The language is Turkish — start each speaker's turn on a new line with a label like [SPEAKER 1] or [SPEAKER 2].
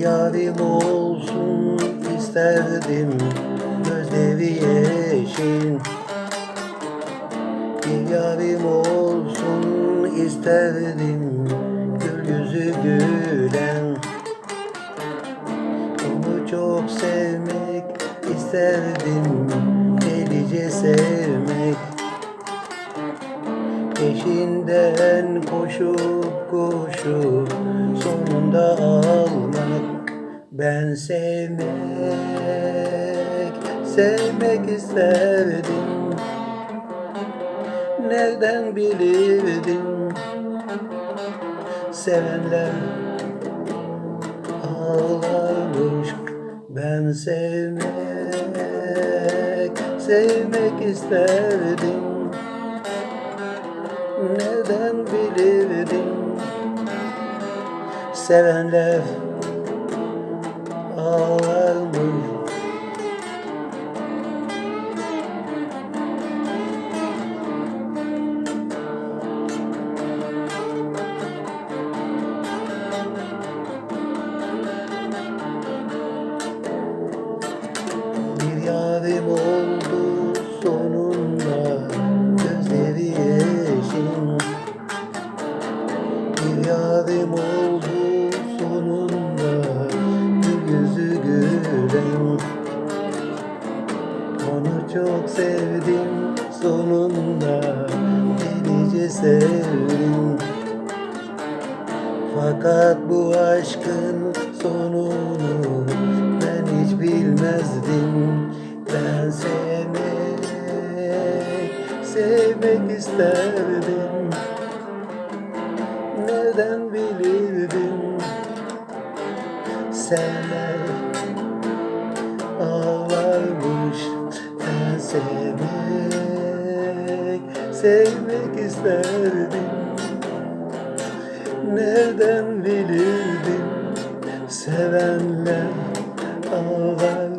[SPEAKER 1] yarim olsun isterdim gözleri yeşil Bir yarim olsun isterdim gül yüzü gülen. Onu çok sevmek isterdim delice sevmek. Peşinden koşup koşup sonunda almak Ben sevmek, sevmek isterdim. Nereden bilirdim? Sevenler ağlarmış. Ben sevmek, sevmek isterdim. Nereden bilirdim? Sevenler yarim oldu sonunda yüzü gülen Onu çok sevdim sonunda Delice sevdim fakat bu aşkın sonunu ben hiç bilmezdim. Ben sevmek, sevmek isterdim. Nereden bilirdim? Senler ağlarmış. Ben sevmek, sevmek isterdim. Nereden bilirdim sevenler ağlarmış